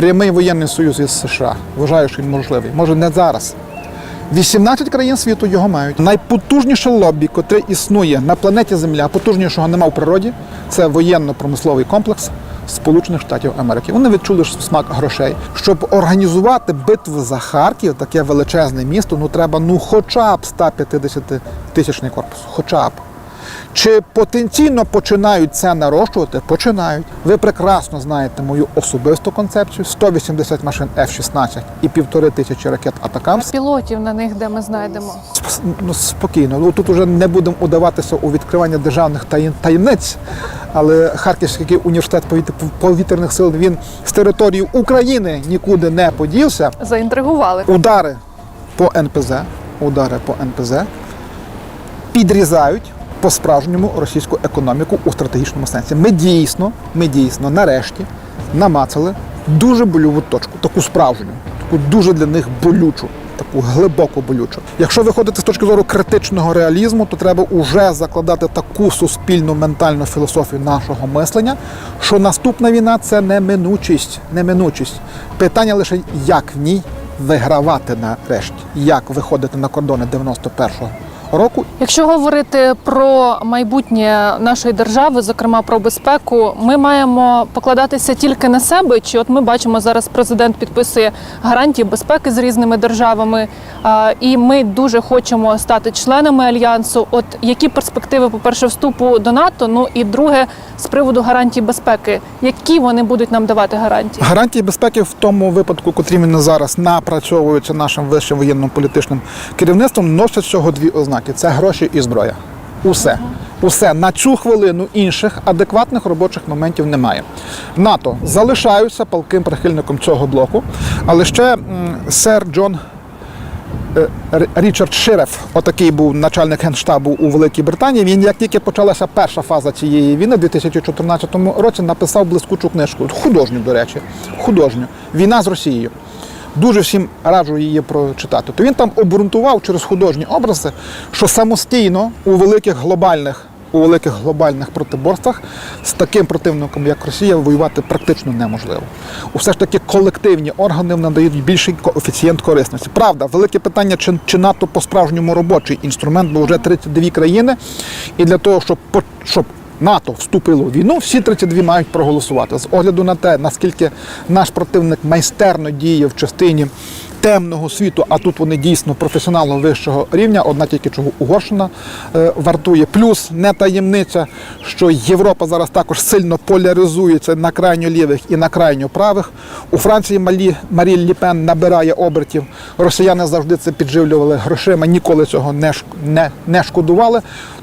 прямий воєнний союз із США. Вважаю, що він можливий. Може, не зараз. 18 країн світу його мають. Найпотужніше лобі, котре існує на планеті Земля, потужнішого нема в природі, це воєнно-промисловий комплекс Сполучених Штатів Америки. Вони відчули смак грошей. Щоб організувати битву за Харків, таке величезне місто, ну треба ну хоча б 150 тисячний корпус. Хоча б. Чи потенційно починають це нарощувати? Починають. Ви прекрасно знаєте мою особисту концепцію: 180 машин F-16 і півтори тисячі ракет Атакамс. Пілотів на них, де ми знайдемо. Сп- Ну, спокійно. Ну, тут уже не будемо удаватися у відкривання державних таєм- таємниць. Але Харківський університет повіт- повітряних сил він з території України нікуди не подівся. Заінтригували. Удари по НПЗ, удари по НПЗ підрізають по-справжньому російську економіку у стратегічному сенсі. Ми дійсно, ми дійсно нарешті намацали дуже больову точку, таку справжню, таку дуже для них болючу. Таку глибоко болючу. Якщо виходити з точки зору критичного реалізму, то треба вже закладати таку суспільну ментальну філософію нашого мислення, що наступна війна це неминучість, неминучість. Питання лише як в ній вигравати нарешті, як виходити на кордони 91-го року Якщо говорити про майбутнє нашої держави, зокрема про безпеку, ми маємо покладатися тільки на себе. Чи от ми бачимо зараз, президент підписує гарантії безпеки з різними державами, і ми дуже хочемо стати членами альянсу. От які перспективи, по-перше, вступу до НАТО? Ну і друге, з приводу гарантій безпеки, які вони будуть нам давати гарантії? Гарантії безпеки в тому випадку, котрі вони зараз напрацьовуються нашим вищим воєнно-політичним керівництвом, носять всього дві ознаки: це гроші і зброя. Усе. Усе на цю хвилину інших адекватних робочих моментів немає. НАТО залишаються палким прихильником цього блоку, але ще сер Джон Е, Річард Ширеф, отакий був начальник генштабу у Великій Британії. Він, як тільки почалася перша фаза цієї війни, у 2014 році написав блискучу книжку, художню, до речі, художню Війна з Росією. Дуже всім раджу її прочитати. То він там обґрунтував через художні образи, що самостійно у великих глобальних у великих глобальних протиборствах з таким противником, як Росія, воювати практично неможливо. Усе ж таки колективні органи надають більший коефіцієнт корисності. Правда, велике питання, чи, чи НАТО по-справжньому робочий інструмент, бо вже 32 країни, і для того, щоб, щоб НАТО вступило в війну, всі 32 мають проголосувати. З огляду на те, наскільки наш противник майстерно діє в частині темного світу, а тут вони дійсно професіонально вищого рівня, одна тільки чого Угорщина е, вартує. Плюс не таємниця, що Європа зараз також сильно поляризується на крайньо лівих і на крайньо правих. У Франції Малі, Марі Ліпен набирає обертів. Росіяни завжди це підживлювали грошима, ніколи цього не, не, не шкодували.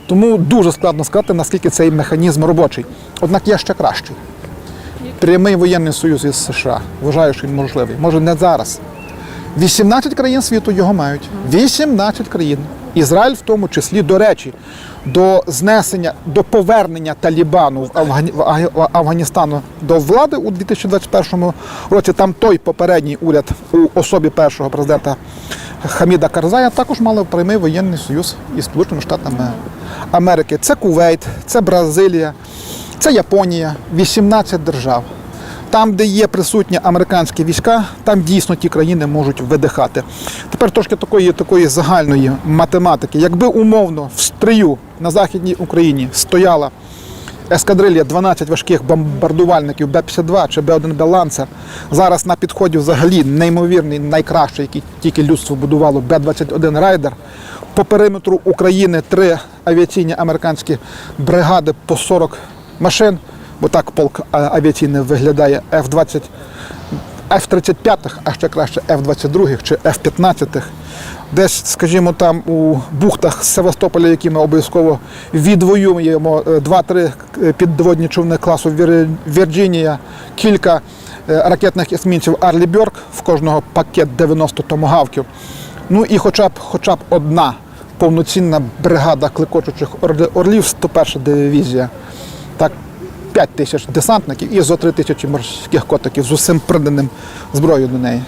Тому дуже складно сказати, наскільки цей механізм робочий. Однак є ще кращий. Прямий воєнний союз із США. Вважаю, що він можливий. Може, не зараз. 18 країн світу його мають. 18 країн. Ізраїль в тому числі, до речі, до знесення, до повернення Талібану в, Афгані, Афганістану до влади у 2021 році. Там той попередній уряд у особі першого президента Хаміда Карзая також мали прямий воєнний союз із Сполученими Штатами Америки. Це Кувейт, це Бразилія, це Японія, 18 держав. Там, де є присутні американські війська, там дійсно ті країни можуть видихати. Тепер трошки такої, такої загальної математики. Якби умовно в стрию на Західній Україні стояла ескадрилья 12 важких бомбардувальників Б-52 чи Б-1Б Ланцер, зараз на підході взагалі неймовірний, найкращий, який тільки людство будувало Б-21 Райдер. По периметру України три авіаційні американські бригади по 40 машин, бо так полк авіаційний виглядає F-20, F-35, а ще краще F-22 чи F-15. Десь, скажімо, там у бухтах Севастополя, які ми обов'язково відвоюємо, е, два-три е, підводні човни класу Вірджинія, кілька е, ракетних есмінців Арлі Бьорк, в кожного пакет 90 томогавків. Ну і хоча б, хоча б одна повноцінна бригада клекочучих орлів, 101 дивізія. Так, 5 тисяч десантників і зо 3 тисячі морських котиків з усім приданим зброєю до неї.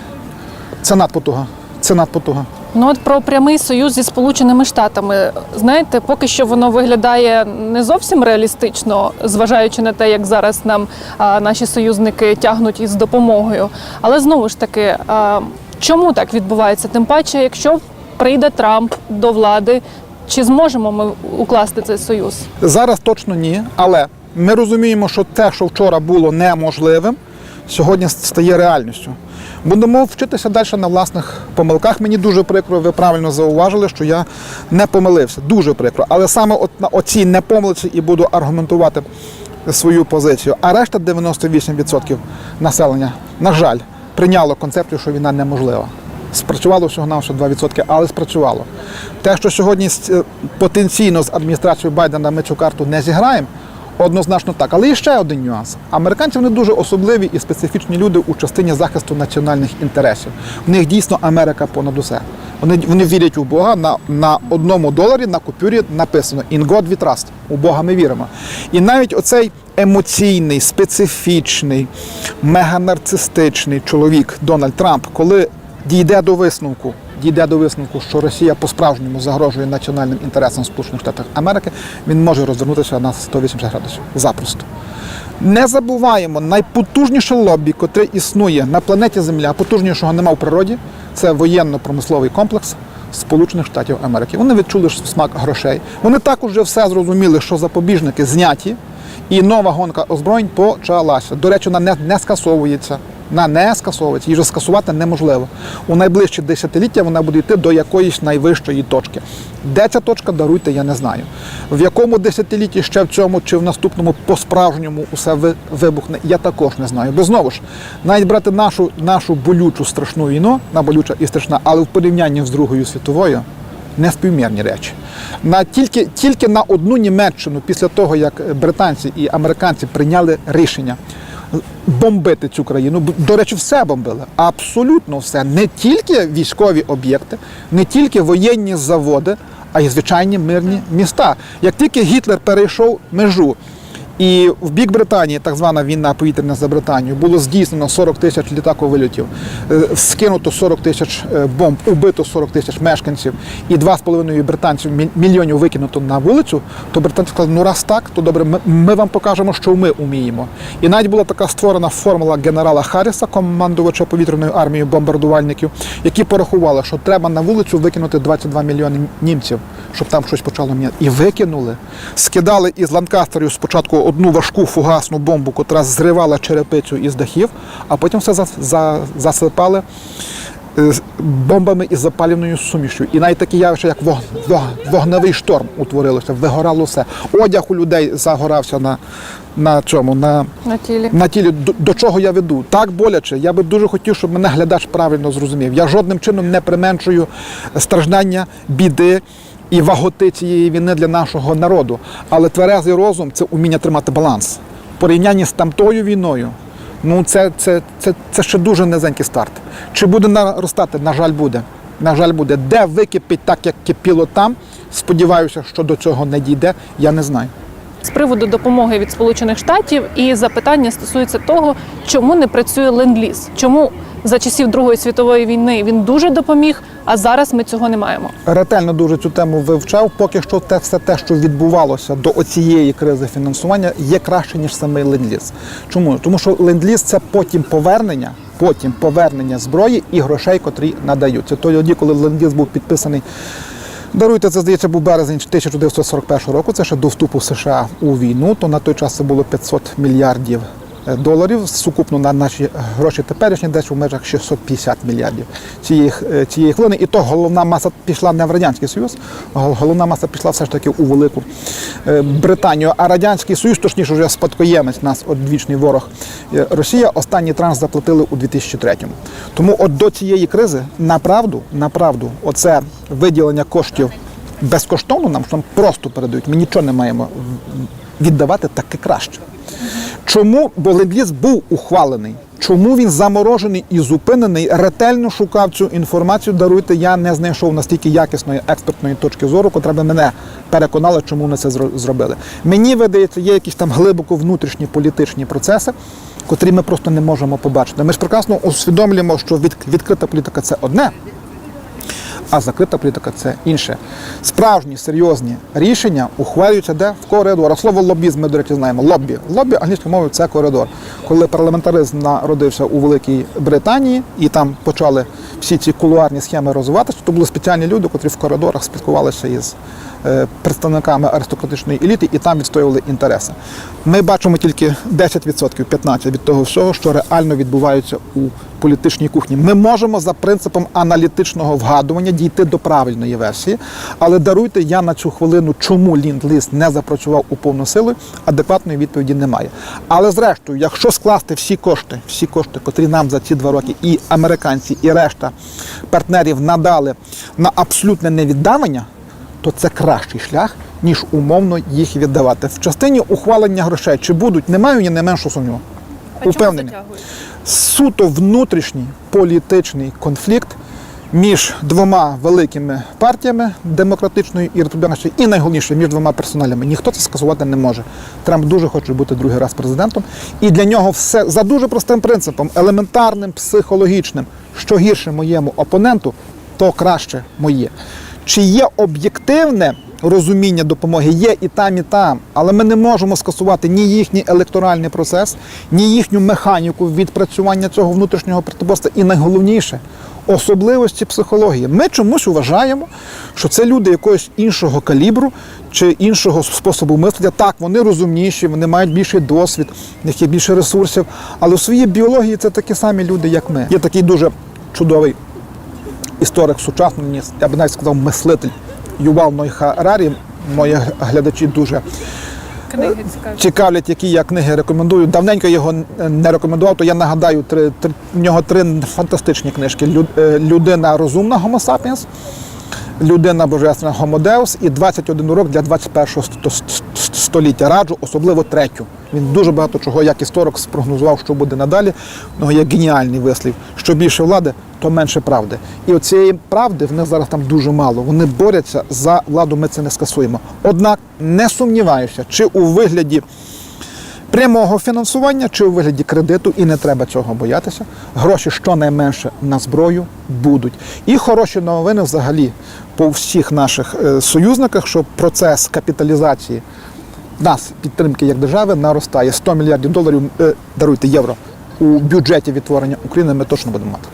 Це надпотуга. Це надпотуга. Ну от про прямий союз зі Сполученими Штатами. Знаєте, поки що воно виглядає не зовсім реалістично, зважаючи на те, як зараз нам а, наші союзники тягнуть із допомогою. Але знову ж таки, а, чому так відбувається? Тим паче, якщо прийде Трамп до влади, чи зможемо ми укласти цей союз? Зараз точно ні, але ми розуміємо, що те, що вчора було неможливим, сьогодні стає реальністю. Будемо вчитися далі на власних помилках. Мені дуже прикро, ви правильно зауважили, що я не помилився. Дуже прикро. Але саме от на оцій непомилці і буду аргументувати свою позицію. А решта 98% населення, на жаль, прийняло концепцію, що війна неможлива. Спрацювало всього на 2%, але спрацювало. Те, що сьогодні е, потенційно з адміністрацією Байдена ми цю карту не зіграємо, однозначно так. Але є ще один нюанс. Американці вони дуже особливі і специфічні люди у частині захисту національних інтересів. В них дійсно Америка понад усе. Вони, вони вірять у Бога на, на одному доларі на купюрі написано «In God we trust». У Бога ми віримо. І навіть оцей емоційний, специфічний, меганарцистичний чоловік Дональд Трамп, коли дійде до висновку, дійде до висновку, що Росія по-справжньому загрожує національним інтересам Сполучених Штатів Америки, він може розвернутися на 180 градусів запросто. Не забуваємо, найпотужніше лобі, котре існує на планеті Земля, потужнішого нема в природі, це воєнно-промисловий комплекс Сполучених Штатів Америки. Вони відчули смак грошей. Вони також вже все зрозуміли, що запобіжники зняті, і нова гонка озброєнь почалася. До речі, вона не, не скасовується. Вона не скасовується, її вже скасувати неможливо. У найближчі десятиліття вона буде йти до якоїсь найвищої точки. Де ця точка, даруйте, я не знаю. В якому десятилітті ще в цьому чи в наступному по-справжньому усе вибухне, я також не знаю. Бо знову ж, навіть брати нашу, нашу болючу страшну війну, на болюча і страшна, але в порівнянні з Другою світовою, неспівмірні речі. На тільки, тільки на одну Німеччину, після того як британці і американці прийняли рішення бомбити цю країну, до речі, все бомбили. Абсолютно все. Не тільки військові об'єкти, не тільки воєнні заводи, а й звичайні мирні міста. Як тільки Гітлер перейшов межу. І в бік Британії, так звана війна повітряна за Британію, було здійснено 40 тисяч літаковильотів, е, скинуто 40 тисяч е, бомб, убито 40 тисяч мешканців і 2,5 британців мільйонів викинуто на вулицю. То британці сказали, ну раз так, то добре, ми, ми вам покажемо, що ми вміємо. І навіть була така створена формула генерала Харріса, командувача повітряною армією бомбардувальників, які порахували, що треба на вулицю викинути 22 мільйони німців, щоб там щось почало міняти. І викинули. Скидали із ланкастерів спочатку одну важку фугасну бомбу, котра зривала черепицю із дахів, а потім все за- за- засипали е, бомбами із запалюваною сумішю. І навіть таке явище, як вог- вог- вогневий шторм утворилося, вигорало все. Одяг у людей загорався на, на цьому, на, На тілі. на тілі. До, до чого я веду? Так боляче. Я би дуже хотів, щоб мене глядач правильно зрозумів. Я жодним чином не применшую страждання, біди. І ваготи цієї війни для нашого народу. Але тверезий розум це уміння тримати баланс. В порівнянні з тамтою війною, ну це, це, це, це ще дуже низенький старт. Чи буде наростати? На жаль, буде. На жаль, буде. Де википить так, як кипіло там, сподіваюся, що до цього не дійде, я не знаю. з приводу допомоги від Сполучених Штатів, і запитання стосується того, чому не працює ленд-ліз? Чому за часів Другої світової війни він дуже допоміг, а зараз ми цього не маємо? ретельно дуже цю тему вивчав. Поки що те все те, що відбувалося до оцієї кризи фінансування, є краще ніж самий ленд-ліз. Чому? Тому що ленд-ліз – це потім повернення. Потім повернення зброї і грошей, котрі надаються. Тоді, коли ленд-ліз був підписаний. Даруйте, це здається, був березень 1941 року. Це ще до вступу США у війну. То на той час це було 500 мільярдів доларів. Сукупно на наші гроші теперішні десь у межах 650 мільярдів цієї, е, цієї хвилини. І то головна маса пішла не в Радянський Союз, головна маса пішла все ж таки у Велику е, Британію. А Радянський Союз, точніше, вже спадкоємець нас, одвічний ворог е, Росія, останній транш заплатили у 2003-му. Тому от до цієї кризи, направду, направду, оце виділення коштів безкоштовно нам, що нам просто передають. Ми нічого не маємо віддавати таки краще. Чому? Бо ленд-ліз був ухвалений. Чому він заморожений і зупинений? Ретельно шукав цю інформацію. Даруйте, я не знайшов настільки якісної експертної точки зору, котра би мене переконала, чому вони це зробили. Мені видається, є якісь там глибоко внутрішні політичні процеси, котрі ми просто не можемо побачити. Ми ж прекрасно усвідомлюємо, що від- відкрита політика це одне. А закрита політика це інше. Справжні серйозні рішення ухвалюються де в коридорах. Слово лобізм ми, до речі, знаємо. Лоббі. Лоббі англійською мовою це коридор. Коли парламентаризм народився у Великій Британії і там почали всі ці кулуарні схеми розвиватися, то були спеціальні люди, котрі в коридорах спілкувалися із представниками аристократичної еліти і там відстоювали інтереси. Ми бачимо тільки 10%, 15% від того всього, що реально відбувається у політичній кухні. Ми можемо за принципом аналітичного вгадування дійти до правильної версії, але даруйте, я на цю хвилину, чому ленд-лиз не запрацював у повну силу, адекватної відповіді немає. Але зрештою, якщо скласти всі кошти, всі кошти, котрі нам за ці два роки, і американці, і решта партнерів надали на абсолютне невіддавання, то це кращий шлях, ніж умовно їх віддавати. В частині ухвалення грошей чи будуть, не маю ні не меншу сумніву. Упевнений. Суто внутрішній політичний конфлікт між двома великими партіями демократичною і республіканською, і найголовніше між двома персоналями. Ніхто це скасувати не може. Трамп дуже хоче бути другий раз президентом, і для нього все за дуже простим принципом, елементарним, психологічним. Що гірше моєму опоненту, то краще моє. Чи є об'єктивне розуміння допомоги? Є і там, і там, але ми не можемо скасувати ні їхній електоральний процес, ні їхню механіку відпрацювання цього внутрішнього протиборства. І найголовніше особливості психології. Ми чомусь вважаємо, що це люди якогось іншого калібру чи іншого способу мислення. Так, вони розумніші, вони мають більший досвід, в них є більше ресурсів, але в своїй біології це такі самі люди, як ми. Є такий дуже чудовий історик сучасний, я б навіть сказав, мислитель Ювал Ной Харарі. Мої глядачі дуже Книги цікавлять, які я книги рекомендую. Давненько його не рекомендував, то я нагадаю, три, три, в нього три фантастичні книжки: е, Людина розумна Homo sapiens, Людина божественна Deus і 21 урок для 21 сто- сто- століття. Раджу, особливо третю. Він дуже багато чого, як історик, спрогнозував, що буде надалі. У нього є геніальний вислів. Що більше влади, то менше правди. І оцієї правди в них зараз там дуже мало. Вони борються за владу, ми це не скасуємо. Однак не сумніваюся, чи у вигляді прямого фінансування чи у вигляді кредиту, і не треба цього боятися. Гроші щонайменше на зброю будуть. І хороші новини взагалі по всіх наших е, союзниках, що процес капіталізації нас підтримки як держави наростає 100 мільярдів доларів, е, даруйте євро. У бюджеті відтворення України ми точно будемо мати.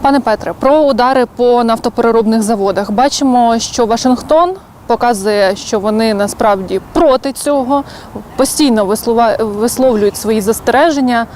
Пане Петре, про удари по нафтопереробних заводах. Бачимо, що Вашингтон показує, що вони насправді проти цього, постійно висловлюють свої застереження.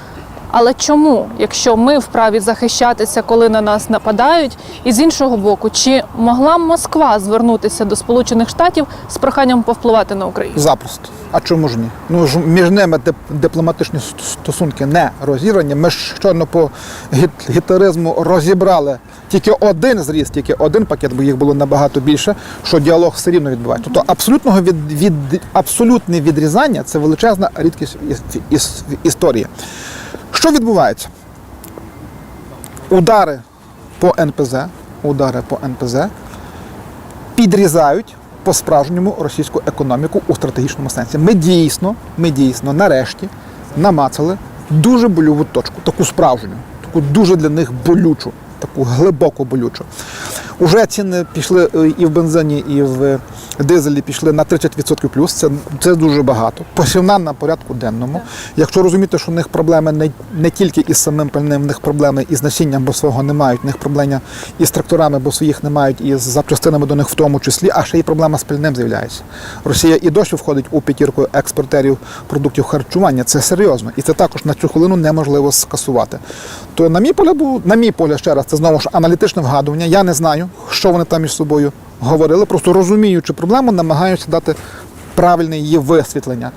Але чому, якщо ми вправі захищатися, коли на нас нападають, і з іншого боку, чи могла Москва звернутися до Сполучених Штатів з проханням повпливати на Україну? Запросто. А чому ж ні? Ну ж між ними дип- дипломатичні стосунки не розірвані. Ми ж щойно по гіт- гітлеризму розібрали тільки один зріз, тільки один пакет, бо їх було набагато більше, що діалог все рівно відбувається. Тобто абсолютного від, від абсолютне відрізання це величезна рідкість в іс- історії. Що відбувається? Удари по НПЗ, удари по НПЗ підрізають по-справжньому російську економіку у стратегічному сенсі. Ми дійсно, ми дійсно нарешті намацали дуже больову точку, таку справжню, таку дуже для них болючу, таку глибоко болючу. Уже ціни пішли е, і в бензині, і в дизелі пішли на 30% плюс. Це, це дуже багато. Посівна на порядку денному. Якщо розуміти, що в них проблеми не, не тільки із самим пальним, в них проблеми із насінням, бо свого не мають, в них проблеми із тракторами, бо своїх не мають, і з запчастинами до них в тому числі, а ще й проблема з пальним з'являється. Росія і досі входить у п'ятірку експортерів продуктів харчування. Це серйозно. І це також на цю хвилину неможливо скасувати. То, на мій був- на мій погляд, ще раз, це знову ж аналітичне вгадування. Я не знаю, що вони там між собою говорили. Просто розуміючи проблему, намагаюся дати правильне її висвітлення.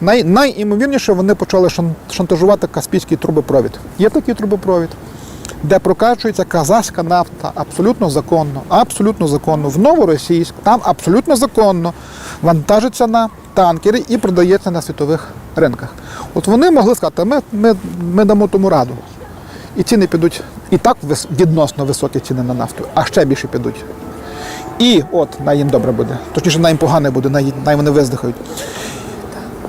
Най, найімовірніше вони почали шан- шантажувати Каспійський трубопровід. Є такий трубопровід, де прокачується казахська нафта абсолютно законно, абсолютно законно. В Новоросійськ там абсолютно законно вантажиться на танкери і продається на світових ринках. От вони могли сказати, ми, ми, ми дамо тому раду. І ціни підуть і так відносно високі ціни на нафту, а ще більше підуть. І от най їм добре буде. Точніше, най їм погане буде, най вони виздихають.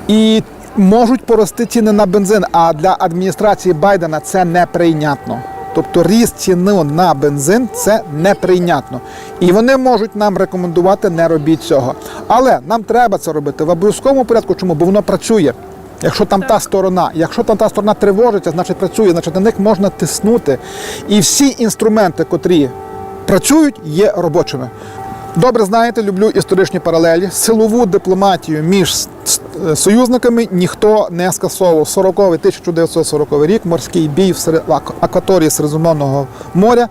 І можуть порости ціни на бензин, а для адміністрації Байдена це неприйнятно. Тобто ріст ціни на бензин це неприйнятно. І вони можуть нам рекомендувати не робіть цього. Але нам треба це робити в обов'язковому порядку. Чому? Бо воно працює. Якщо там та сторона, якщо там та сторона тривожиться, значить працює, значить на них можна тиснути. І всі інструменти, котрі працюють, є робочими. Добре знаєте, люблю історичні паралелі. Силову дипломатію між е, союзниками ніхто не скасовував. 40-й, 1940 рік, морський бій в акваторії Середземного моря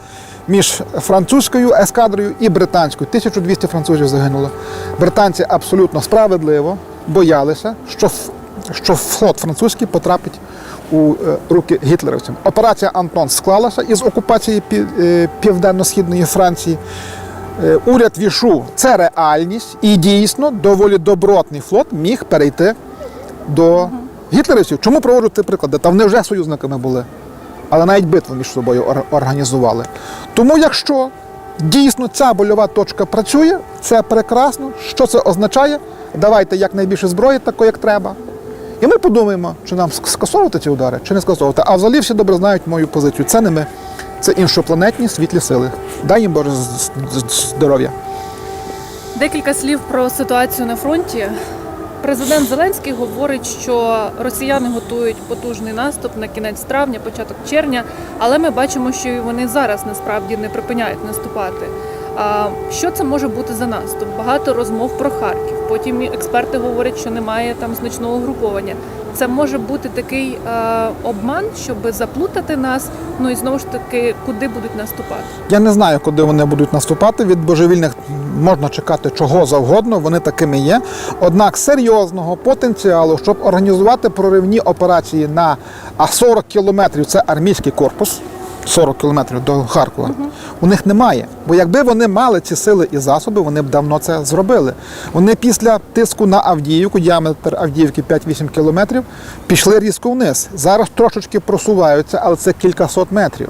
між французькою ескадрою і британською. 1200 французів загинуло. Британці абсолютно справедливо боялися, що, що флот французький потрапить у е, руки гітлерівцям. Операція Антон склалася із окупації е, південно-східної Франції. Е, Уряд Вішу це реальність, і дійсно доволі добротний флот міг перейти до гітлерівців. Чому проводжу приклади? Та вони вже союзниками були, але навіть битву між собою організували. Тому, якщо дійсно ця больова точка працює, це прекрасно. Що це означає? Давайте якнайбільше зброї, такої, як треба. І ми подумаємо, чи нам скасовувати ці удари, чи не скасовувати. А взагалі всі добре знають мою позицію. Це не ми, це іншопланетні світлі сили. Дай їм Боже здоров'я. Декілька слів про ситуацію на фронті. Президент Зеленський говорить, що росіяни готують потужний наступ на кінець травня, початок червня, але ми бачимо, що і вони зараз насправді не припиняють наступати. А що це може бути за наступ? Багато розмов про Харків. Потім експерти говорять, що немає там значного угруповання. Це може бути такий е, обман, щоб заплутати нас. Ну і знову ж таки, куди будуть наступати. Я не знаю, куди вони будуть наступати. Від божевільних можна чекати чого завгодно, вони такими є. Однак серйозного потенціалу, щоб організувати проривні операції на а 40 кілометрів це армійський корпус. 40 кілометрів до Харкова. У них немає. Бо якби вони мали ці сили і засоби, вони б давно це зробили. Вони після тиску на Авдіївку, діаметр Авдіївки 5-8 кілометрів, пішли різко вниз. Зараз трошечки просуваються, але це кількасот метрів.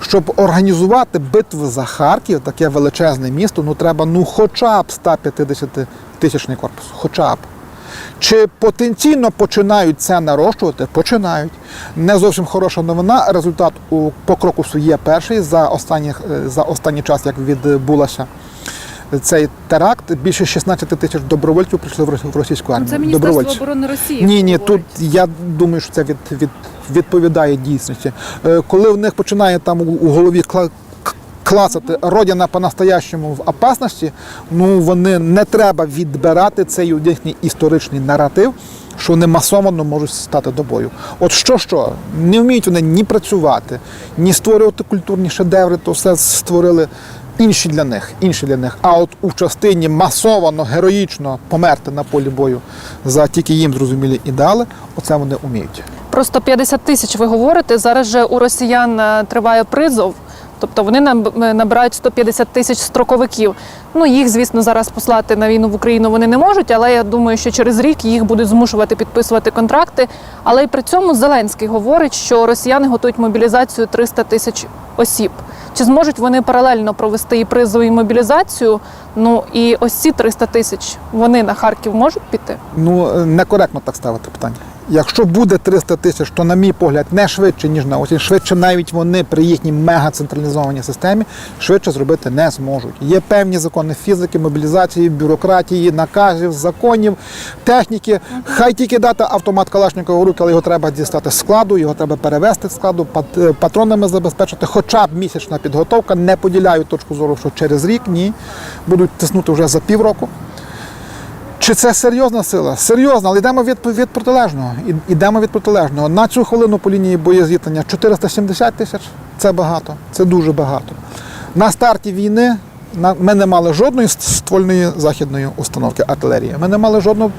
Щоб організувати битву за Харків, таке величезне місто, ну треба ну хоча б 150 тисячний корпус. Хоча б. Чи потенційно починають це нарощувати? Починають. Не зовсім хороша новина. Результат у по крокусу є перший за останніх е, за останній час, як відбулося цей теракт. Більше 16 тисяч добровольців прийшли в російську армію. Це Міністерство оборони Росії. Ні, ні, тут я думаю, що це від, від, відповідає дійсності. Е, Коли в них починає там у, голові клацати родина по-настоящему в опасності, ну вони не треба відбирати цей їхній історичний наратив, що вони масово можуть стати до бою. От що що, не вміють вони ні працювати, ні створювати культурні шедеври, то все створили. Інші для них, інші для них. А от у частині масовано, героїчно померти на полі бою за тільки їм зрозумілі ідеали, оце вони вміють. Про 150 тисяч ви говорите. Зараз же у росіян е, триває призов. Тобто вони е, набирають 150 тисяч строковиків. Ну їх, звісно, зараз послати на війну в Україну вони не можуть, але я думаю, що через рік їх будуть змушувати підписувати контракти. Але й при цьому Зеленський говорить, що росіяни готують мобілізацію 300 тисяч осіб. Чи зможуть вони паралельно провести і призов, і мобілізацію? Ну і ось ці 300 тисяч вони на Харків можуть піти? Ну е, некоректно так ставити питання. Якщо буде 300 тисяч, то, на мій погляд, не швидше, ніж на осінь. Швидше навіть вони при їхній мегацентралізованій системі швидше зробити не зможуть. Є певні закони фізики, мобілізації, бюрократії, наказів, законів, техніки. Хай тільки дати автомат Калашникова в руки, але його треба дістати з складу, його треба перевести з складу, е, патронами забезпечити. Хоча б місячна підготовка. Не поділяю точку зору, що через рік ні. Будуть тиснути вже за півроку. Чи це серйозна сила? Серйозна, але йдемо від, від протилежного. Йдемо від протилежного. На цю хвилину по лінії боєзіткнення 470 тисяч це багато, це дуже багато. На старті війни ми не мали жодної ствольної західної установки артилерії. Ми не мали жодного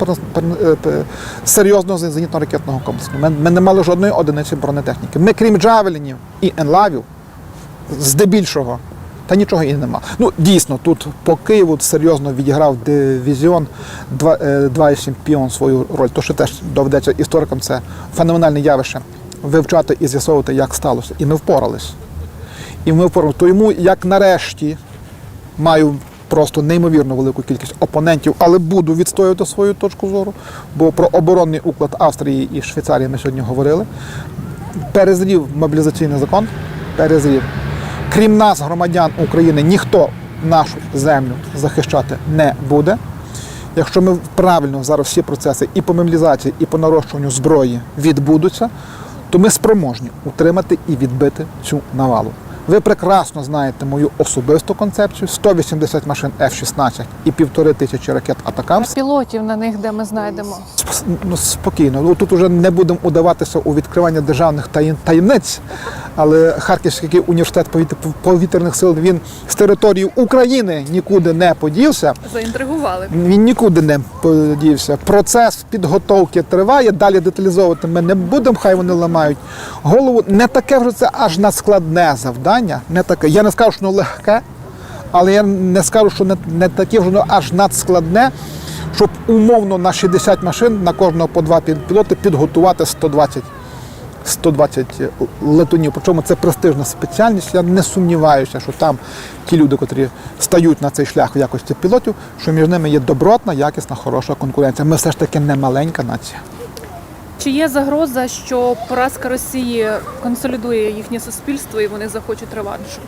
е, серйозного зенітно-ракетного комплексу. Ми не мали жодної одиниці бронетехніки. Ми, крім джавелінів і енлавів, здебільшого. Та нічого і нема. Ну дійсно, тут по Києву серйозно відіграв дивізіон 2, е, 2,7 піон свою роль. То що теж доведеться історикам це феноменальне явище вивчати і з'ясовувати, як сталося. І ми впорались. І ми впорались. Тому як нарешті маю просто неймовірно велику кількість опонентів, але буду відстоювати свою точку зору. Бо про оборонний уклад Австрії і Швейцарії ми сьогодні говорили. Перезрів мобілізаційний закон. перезрів. Крім нас, громадян України, ніхто нашу землю захищати не буде. Якщо ми правильно зараз всі процеси і по мобілізації, і по нарощуванню зброї відбудуться, то ми спроможні утримати і відбити цю навалу. Ви прекрасно знаєте мою особисту концепцію: 180 машин F-16 і півтори тисячі ракет Атакамс. Пілотів на них, де ми знайдемо. Сп- ну, спокійно. Ну, тут уже не будемо удаватися у відкривання державних таєм- таємниць, але Харківський університет повіт- повітряних сил він з території України нікуди не подівся. Заінтригували. Він нікуди не подівся. Процес підготовки триває. Далі деталізовувати ми не будемо, хай вони ламають голову. Не таке вже це аж надскладне завдання. Не таке. Я не скажу, що воно легке, але я не скажу, що не, не таке вже воно аж надскладне, щоб умовно на 60 машин на кожного по два пі- пілоти підготувати 120 120 летунів. Причому це престижна спеціальність. Я не сумніваюся, що там ті люди, котрі стають на цей шлях в якості пілотів, що між ними є добротна, якісна, хороша конкуренція. Ми все ж таки не маленька нація. Чи є загроза, що поразка Росії консолідує їхнє суспільство і вони захочуть реваншу?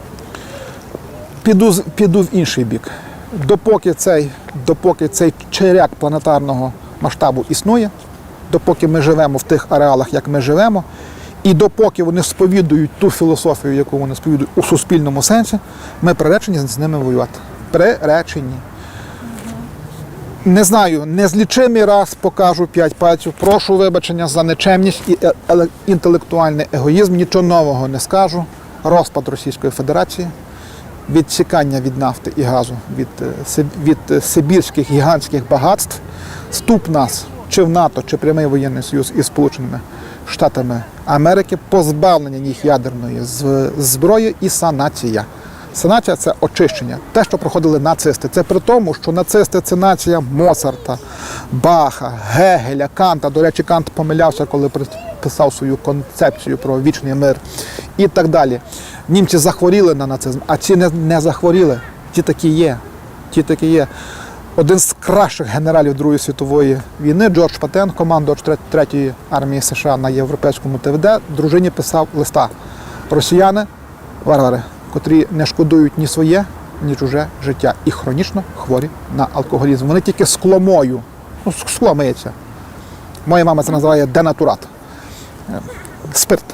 Піду, піду в інший бік. Допоки цей, допоки цей черяк планетарного масштабу існує, допоки ми живемо в тих ареалах, як ми живемо, і допоки вони сповідують ту філософію, яку вони сповідують у суспільному сенсі, ми приречені з ними воювати. Приречені. Не знаю, незлічимий раз покажу п'ять пальців. Прошу вибачення за нечемність і е- інтелектуальний егоїзм. Нічого нового не скажу. Розпад Російської Федерації, відсікання від нафти і газу від, е, від е, сибірських гігантських багатств, ступ нас чи в НАТО, чи прямий воєнний союз із Сполученими Штатами Америки, позбавлення їх ядерної зброї і санація. Санація це очищення. Те, що проходили нацисти. Це при тому, що нацисти це нація Моцарта, Баха, Гегеля, Канта. До речі, Кант помилявся, коли писав свою концепцію про вічний мир і так далі. Німці захворіли на нацизм, а ці не, не захворіли. Ті такі є. Ті такі є. Один з кращих генералів Другої світової війни, Джордж Патен, командувач 3-ї армії США на європейському ТВД, дружині писав листа. Росіяни варвари, котрі не шкодують ні своє, ні чуже життя і хронічно хворі на алкоголізм. Вони тільки скломою, ну, скло миється. Моя мама це називає денатурат. Спирт.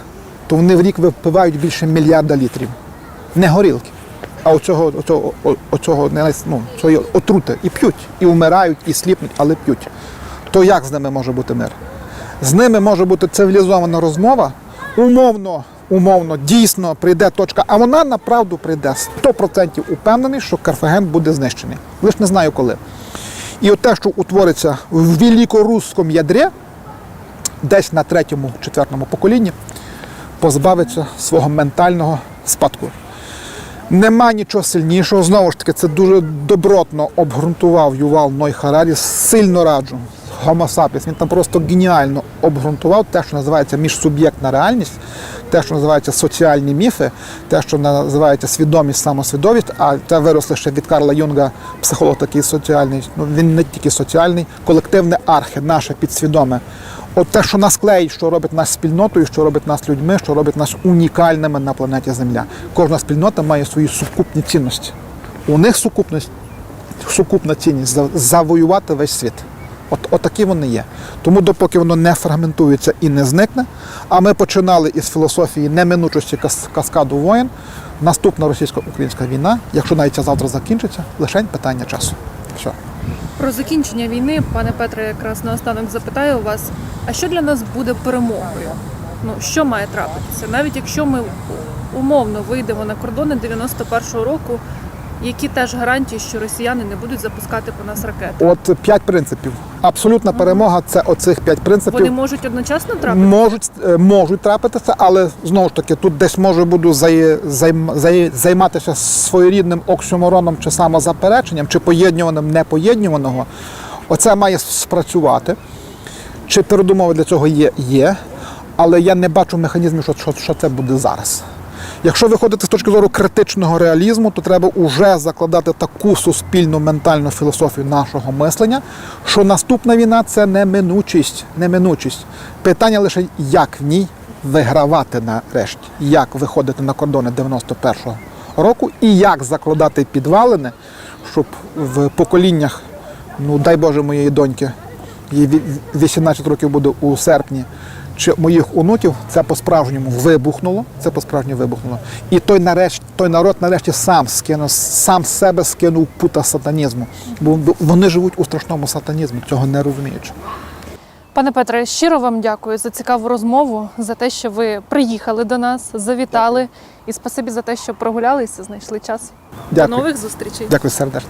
То вони в рік випивають більше мільярда літрів. Не горілки. А оцього, оцього, оцього не, ну, цієї отрути. І п'ють, і вмирають, і сліпнуть, але п'ють. То як з ними може бути мир? З ними може бути цивілізована розмова, умовно, умовно, дійсно прийде точка, а вона направду прийде 100% упевнений, що Карфаген буде знищений. Лише не знаю коли. І от те, що утвориться в великоруському ядрі, десь на третьому, четвертому поколінні, позбавиться свого ментального спадку. Нема нічого сильнішого. Знову ж таки, це дуже добротно обґрунтував Ювал Ной Харарі. Сильно раджу. Sapiens. Він там просто геніально обґрунтував те, що називається міжсуб'єктна реальність, те, що називається соціальні міфи, те, що називається свідомість, самосвідомість, а те виросли ще від Карла Юнга, психолог такий соціальний. Ну він не тільки соціальний, колективне архе, наше підсвідоме. От те, що нас клеїть, що робить нас спільнотою, що робить нас людьми, що робить нас унікальними на планеті Земля. Кожна спільнота має свої сукупні цінності. У них сукупність, сукупна цінність завоювати весь світ. От, отакі вони є. Тому допоки воно не фрагментується і не зникне, а ми починали із філософії неминучості кас- каскаду воєн, наступна російсько-українська війна, якщо навіть завтра закінчиться, лише питання часу. Все. Про закінчення війни, пане Петре, якраз наостанок запитаю вас, а що для нас буде перемогою? Ну що має трапитися? Навіть якщо ми умовно вийдемо на кордони 91-го року, які теж гарантії, що росіяни не будуть запускати по нас ракети? От п'ять принципів. Абсолютна перемога це оцих п'ять принципів. Вони можуть одночасно трапитися? Можуть, е, можуть трапитися, але знову ж таки, тут десь може буду зай, займ- зай- займатися своєрідним оксюмороном чи самозапереченням, чи поєднюваним непоєднюваного. Оце має спрацювати. Чи передумови для цього є, є, але я не бачу механізмів, що, що, що це буде зараз. Якщо виходити з точки зору критичного реалізму, то треба вже закладати таку суспільну ментальну філософію нашого мислення, що наступна війна це неминучість. неминучість. Питання лише як в ній вигравати нарешті, як виходити на кордони 91-го року і як закладати підвалини, щоб в поколіннях, ну дай Боже, моєї доньки, їй 18 років буде у серпні, чи моїх онуків це по-справжньому вибухнуло. Це по-справжньому вибухнуло. І той нарешті, той народ нарешті сам скинув, сам себе скинув пута сатанізму. Бо вони живуть у страшному сатанізмі, цього не розуміючи. Пане Петре, щиро вам дякую за цікаву розмову, за те, що ви приїхали до нас, завітали. І спасибі за те, що прогулялися, знайшли час. Дякую. До нових зустрічей. Дякую сердечно.